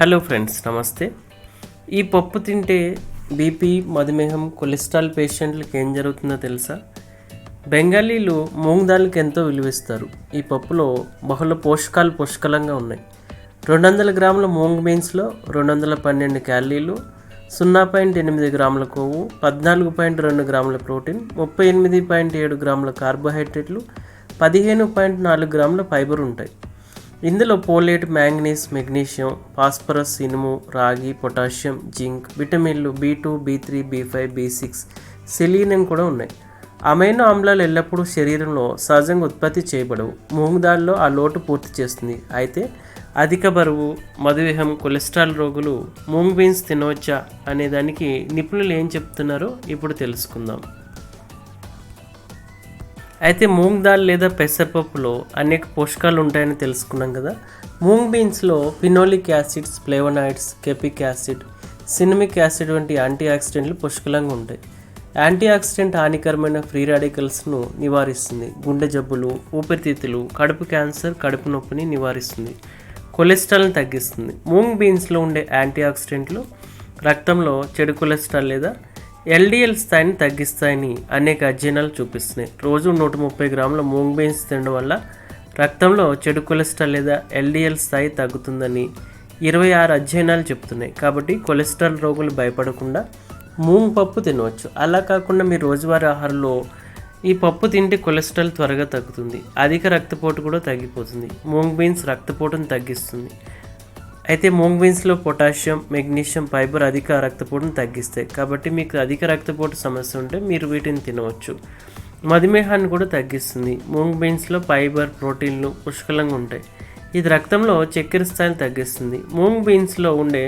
Hello friends నమస్తే. ఈ పప్పు తింటే బీపీ మధుమేహం కొలెస్ట్రాల్ పేషెంట్లకు ఏం జరుగుతుందో తెలుసా? బెంగాలీలు మూంగ్ దాల్కి ఎంతో విలువిస్తారు. ఈ పప్పులో బహుళ పోషకాలు పుష్కలంగా ఉన్నాయి. రెండు వందల గ్రాముల మూంగ్ బీన్స్లో రెండు వందల పన్నెండు క్యాలరీలు సున్నా పాయింట్ ఎనిమిది గ్రాముల కొవ్వు పద్నాలుగు పాయింట్ రెండు గ్రాముల ప్రోటీన్ ముప్పై ఎనిమిది పాయింట్ ఏడు గ్రాముల కార్బోహైడ్రేట్లు పదిహేను పాయింట్ నాలుగు గ్రాముల ఫైబర్ ఉంటాయి. ఇందులో పోలేట్ మ్యాంగనీస్ మెగ్నీషియం ఫాస్ఫరస్ ఇనుము రాగి పొటాషియం జింక్ విటమిన్లు B two B three B five B six selenium కూడా ఉన్నాయి. అమైనో ఆమ్లాలు ఎల్లప్పుడూ శరీరంలో సహజంగా ఉత్పత్తి చేయబడవు. మూంగ్ దాల్లో ఆ లోటు పూర్తి చేస్తుంది. అయితే అధిక బరువు మధుమేహం కొలెస్ట్రాల్ రోగులు మూంగ్ బీన్స్ తినవచ్చా అనే దానికి నిపుణులు ఏం చెప్తున్నారో ఇప్పుడు తెలుసుకుందాం. అయితే మూంగ్ దాల్ లేదా పెసరపప్పులో అనేక పోషకాలు ఉంటాయని తెలుసుకున్నాం కదా. Moong బీన్స్లో phenolic acids flavonoids caffeic acid cinnamic acid వంటి యాంటీ ఆక్సిడెంట్లు పుష్కలంగా ఉంటాయి. యాంటీ ఆక్సిడెంట్ హానికరమైన ఫ్రీ రాడికల్స్ను నివారిస్తుంది. గుండె జబ్బులు ఊపిరితిత్తులు కడుపు క్యాన్సర్ కడుపు నొప్పిని నివారిస్తుంది. కొలెస్ట్రాల్ని తగ్గిస్తుంది. మూంగ్ బీన్స్లో ఉండే యాంటీ ఆక్సిడెంట్లు రక్తంలో చెడు కొలెస్ట్రాల్ లేదా ఎల్డిఎల్ స్థాయిని తగ్గిస్తాయని అనేక అధ్యయనాలు చూపిస్తున్నాయి. రోజు నూట ముప్పై గ్రాముల మూంగ్ బీన్స్ తినడం వల్ల రక్తంలో చెడు కొలెస్ట్రాల్ లేదా ఎల్డిఎల్ స్థాయి తగ్గుతుందని ఇరవై ఆరు అధ్యయనాలు చెప్తున్నాయి. కాబట్టి కొలెస్ట్రాల్ రోగులు భయపడకుండా మూంగ్ పప్పు తినవచ్చు. అలా కాకుండా మీ రోజువారీ ఆహారంలో ఈ పప్పు తింటే కొలెస్ట్రాల్ త్వరగా తగ్గుతుంది. అధిక రక్తపోటు కూడా తగ్గిపోతుంది. మూంగ్ బీన్స్ రక్తపోటును తగ్గిస్తుంది. అయితే మూంగ్ బీన్స్లో పొటాషియం మెగ్నీషియం ఫైబర్ అధిక రక్తపోటును తగ్గిస్తాయి. కాబట్టి మీకు అధిక రక్తపోటు సమస్య ఉంటే మీరు వీటిని తినవచ్చు. మధుమేహాన్ని కూడా తగ్గిస్తుంది. మూంగ్ బీన్స్లో ఫైబర్ ప్రోటీన్లు పుష్కలంగా ఉంటాయి. ఇది రక్తంలో చక్కెర స్థాయిని తగ్గిస్తుంది. మూంగ్ బీన్స్లో ఉండే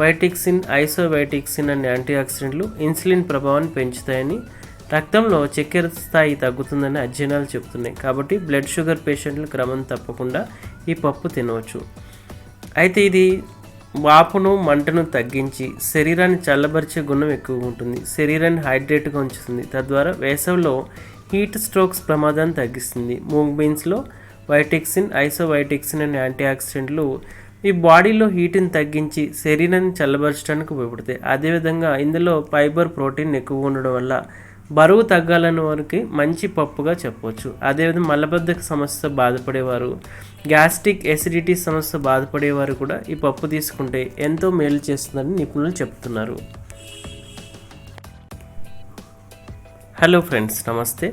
వైటిక్సిన్ ఐసోవైటిక్సిన్ అనే యాంటీ ఆక్సిడెంట్లు ఇన్సులిన్ ప్రభావాన్ని పెంచుతాయని రక్తంలో చక్కెర స్థాయి తగ్గుతుందని అధ్యయనాలు చెబుతున్నాయి. కాబట్టి బ్లడ్ షుగర్ పేషెంట్లు క్రమం తప్పకుండా ఈ పప్పు తినవచ్చు. అయితే ఇది వాపును మంటను తగ్గించి శరీరాన్ని చల్లబరిచే గుణం ఎక్కువగా ఉంటుంది. శరీరాన్ని హైడ్రేట్గా ఉంచుతుంది. తద్వారా వేసవిలో హీట్ స్ట్రోక్స్ ప్రమాదాన్ని తగ్గిస్తుంది. మూంగ్ బీన్స్లో వైటెక్సిన్ ఐసోవైటెక్సిన్ అనే యాంటీ ఆక్సిడెంట్లు ఈ బాడీలో హీట్ని తగ్గించి శరీరాన్ని చల్లబరచడానికి ఉపయోగపడతాయి. అదేవిధంగా ఇందులో ఫైబర్ ప్రోటీన్ ఎక్కువగా ఉండడం వల్ల బరువు తగ్గాలని వారికి మంచి పప్పుగా చెప్పవచ్చు అదేవిధంగా మలబద్ధక సమస్య బాధపడేవారు గ్యాస్ట్రిక్ ఎసిడిటీ సమస్య బాధపడేవారు కూడా ఈ పప్పు తీసుకుంటే ఎంతో మేలు చేస్తుందని నిపుణులు చెప్తున్నారు. హలో ఫ్రెండ్స్ నమస్తే.